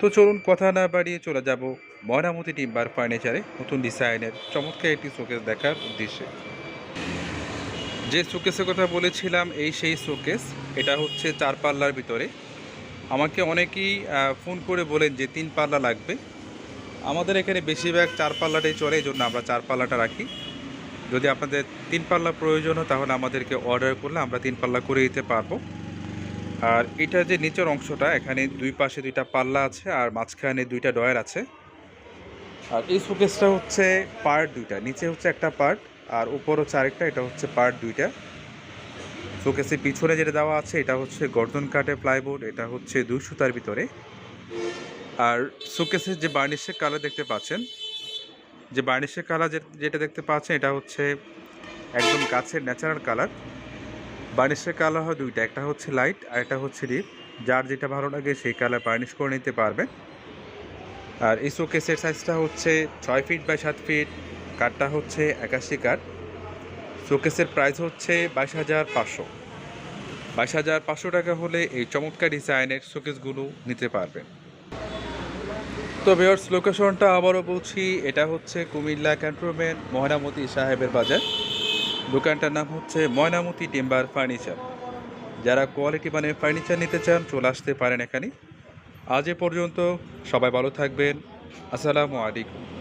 তো চলুন কথা না বাড়িয়ে চলে যাব ময়নামতি টিম্বার ফার্নিচারে নতুন ডিজাইনের চমৎকার একটি শোকেস দেখার উদ্দেশ্যে। যে শোকেসের কথা বলেছিলাম, এই সেই শোকেস, এটা হচ্ছে চার পাল্লার ভিতরে। আমাকে অনেকেই ফোন করে বলেন যে তিন পাল্লা লাগবে। আমাদের এখানে বেশিরভাগ চার পাল্লাটাই চলে, এই জন্য আমরা চার পাল্লাটা রাখি। যদি আপনাদের তিন পাল্লা প্রয়োজন হয়, তাহলে আমাদেরকে অর্ডার করলে আমরা তিন পাল্লা করে দিতে পারব। আর এটা যে নিচের অংশটা, এখানে দুই পাশে দুইটা পাল্লা আছে আর মাঝখানে দুইটা ডয়ার আছে। আর এই শোকেসটা হচ্ছে পার্ট দুইটা, নিচে হচ্ছে একটা পার্ট আর উপর হচ্ছে আরেকটা, এটা হচ্ছে পার্ট দুইটা। শোকেসের পিছনে যেটা দেওয়া আছে, এটা হচ্ছে গর্দন কাঠে প্লাইবোর্ড, এটা হচ্ছে দুই সুতার ভিতরে। আর শোকেসের যে বার্নিশের কালার দেখতে পাচ্ছেন, যে বার্নিশের কালার যেটা দেখতে পাচ্ছেন, এটা হচ্ছে একদম গাছের ন্যাচারাল কালার। বার্নিশের কালার হয় দুইটা, একটা হচ্ছে লাইট আর একটা হচ্ছে ডিপ। যার যেটা ভালো লাগে সেই কালার বার্নিশ করে নিতে পারবেন। আর এই শোকেসের সাইজটা হচ্ছে ছয় ফিট বাই সাত ফিট, কাঠটা হচ্ছে একাশি কাঠ। শোকেসের প্রাইস হচ্ছে বাইশ হাজার পাঁচশো। বাইশ হাজার পাঁচশো টাকা হলে এই চমৎকার ডিজাইনের শোকেসগুলো নিতে পারবেন। তো বেয়ার্স লোকেশনটা আবারও বলছি, এটা হচ্ছে কুমিল্লা ক্যান্টনমেন্ট ময়নামতি সাহেবের বাজার। দোকানটার নাম হচ্ছে ময়নামতি টিম্বার ফার্নিচার। যারা কোয়ালিটি মানে ফার্নিচার নিতে চান, চলে আসতে পারেন এখানে। আজ এ পর্যন্ত সবাই ভালো থাকবেন। আসসালামু আলাইকুম।